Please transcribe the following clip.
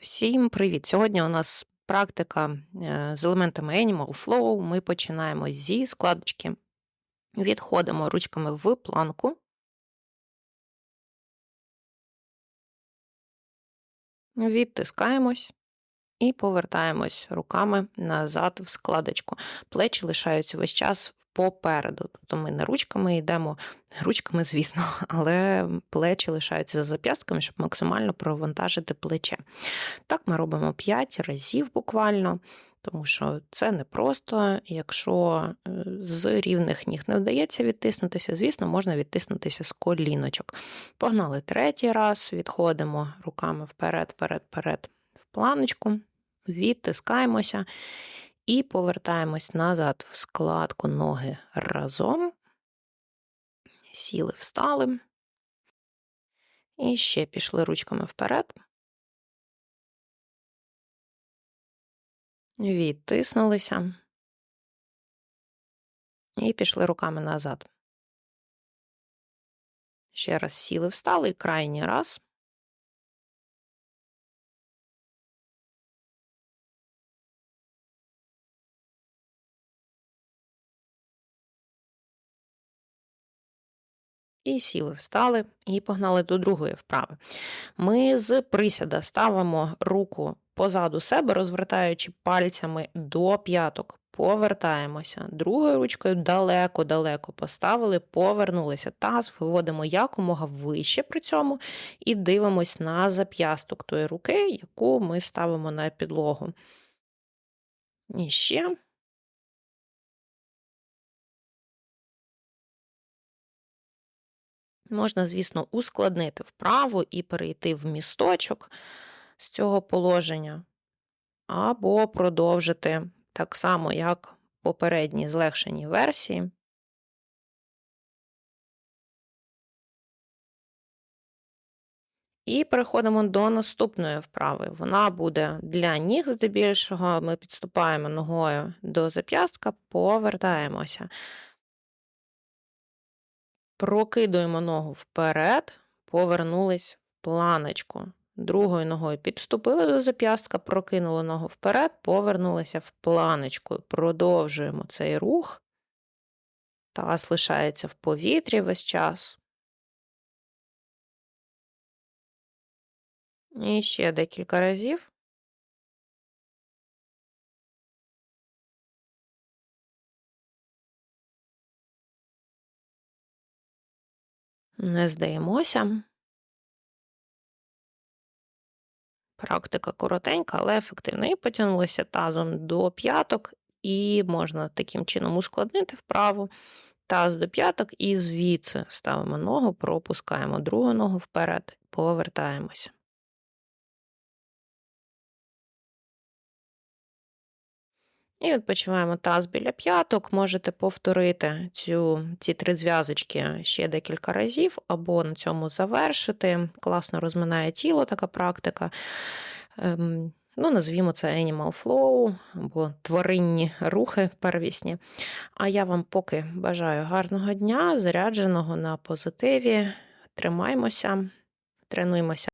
Всім привіт! Сьогодні у нас практика е, з елементами Animal Flow. Ми починаємо зі складочки, відходимо ручками в планку, відтискаємось і повертаємось руками назад в складочку. Плечі лишаються весь час попереду. Тобто ми не ручками йдемо, ручками, звісно, але плечі лишаються за зап'ястками, щоб максимально провантажити плече. Так ми робимо 5 разів буквально. Тому що це непросто. Якщо е, з рівних ніг не вдається відтиснутися, звісно, можна відтиснутися з коліночок. Погнали третій раз, відходимо руками вперед, вперед, вперед в планочку, відтискаємося і повертаємось назад в складку ноги разом. Сіли, встали. І ще пішли ручками вперед. Відтиснулися. І пішли руками назад. Ще раз сіли, встали і крайній раз. І сіли, встали і погнали до другої вправи. Ми з присяда ставимо руку позаду себе, розвертаючи пальцями до п'яток. Повертаємося. Другою ручкою далеко-далеко поставили, повернулися. Таз виводимо якомога вище при цьому і дивимось на зап'ясток тої руки, яку ми ставимо на підлогу. І ще. Можна, звісно, ускладнити вправу і перейти в місточок з цього положення, або продовжити так само, як в попередній злегшеній версії. І переходимо до наступної вправи. Вона буде для ніг здебільшого. Ми підступаємо ногою до зап'ястка, повертаємося. Прокидуємо ногу вперед, повернулись в планочку. Другою ногою підступили до зап'ястка, прокинули ногу вперед, повернулися в планочку. Продовжуємо цей рух. Таз лишається в повітрі весь час. І ще декілька разів. Не здаємося. Практика коротенька, але ефективна. І потягнулися тазом до п'яток, і можна таким чином ускладнити вправу. Таз до п'яток, і звідси ставимо ногу, пропускаємо другу ногу вперед, повертаємося. І відпочиваємо таз біля п'яток. Можете повторити цю, ці три зв'язочки ще декілька разів, або на цьому завершити. Класно розминає тіло така практика. Ем, ну, Назвімо це Animal Flow або тваринні рухи первісні. А я вам поки бажаю гарного дня, зарядженого на позитиві. Тримаймося, тренуємося